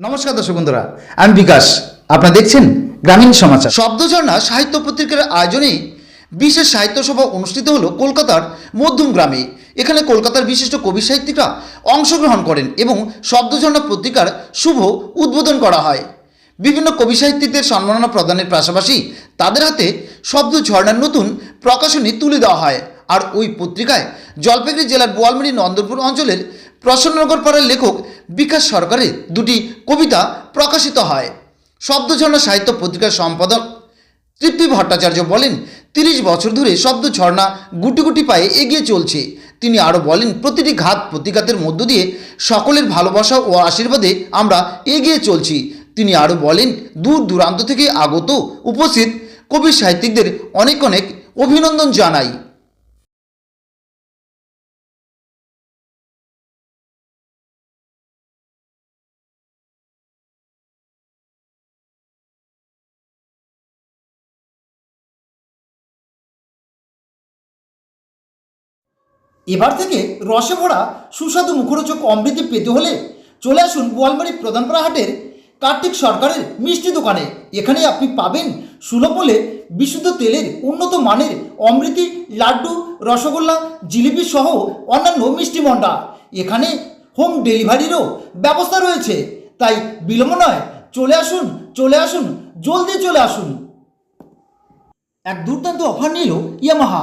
নমস্কার দর্শক বন্ধুরা আমি বিকাশ। আপনারা দেখছেন গ্রামীণ সমাচার। শব্দঝর্ণা সাহিত্য পত্রিকার আয়োজনে বিশেষ সাহিত্য সভা অনুষ্ঠিত হলো কলকাতার মধ্যম গ্রামে। এখানে কলকাতার বিশিষ্ট কবি সাহিত্যিকরা অংশগ্রহণ করেন এবং শব্দঝর্ণা পত্রিকার শুভ উদ্বোধন করা হয়। বিভিন্ন কবি সাহিত্যিকদের সম্মাননা প্রদানের পাশাপাশি তাদের হাতে শব্দ ঝর্ণার নতুন প্রকাশনী তুলে দেওয়া হয়। আর ওই পত্রিকায় জলপাইগুড়ি জেলার বোয়ালমারি নন্দনপুর অঞ্চলের প্রসন্ননগর পাড়ার লেখক বিকাশ সরকারের দুটি কবিতা প্রকাশিত হয়। শব্দঝর্ণা সাহিত্য পত্রিকার সম্পাদক তৃপ্তি ভট্টাচার্য বলেন, তিরিশ বছর ধরে শব্দ ঝর্ণা গুটি গুটি পায়ে এগিয়ে চলছে। তিনি আরও বলেন, প্রতিটি ঘাত প্রতিঘাতের মধ্য দিয়ে সকলের ভালোবাসা ও আশীর্বাদে আমরা এগিয়ে চলছি। তিনি আরও বলেন, দূর দূরান্ত থেকে আগত উপস্থিত কবি সাহিত্যিকদের অনেক অনেক অভিনন্দন জানাই। এবার থেকে রসে ভরা সুস্বাদু মুখরোচক অমৃতি পেতে হলে চলে আসুন গোয়ালমারি প্রধানপাড়া হাটের কার্তিক সরকারের মিষ্টি দোকানে। এখানে আপনি পাবেন সুলভ মূল্যে বিশুদ্ধ তেলের উন্নত মানের অমৃতি লাড্ডু, রসগোল্লা, জিলিপি সহ অন্যান্য মিষ্টি মন্ডা এখানে হোম ডেলিভারিরও ব্যবস্থা রয়েছে। তাই বিলম্ব নয়, চলে আসুন চলে আসুন, জলদি চলে আসুন। এক দুর্দান্ত অফার নিল ইয়ামাহা।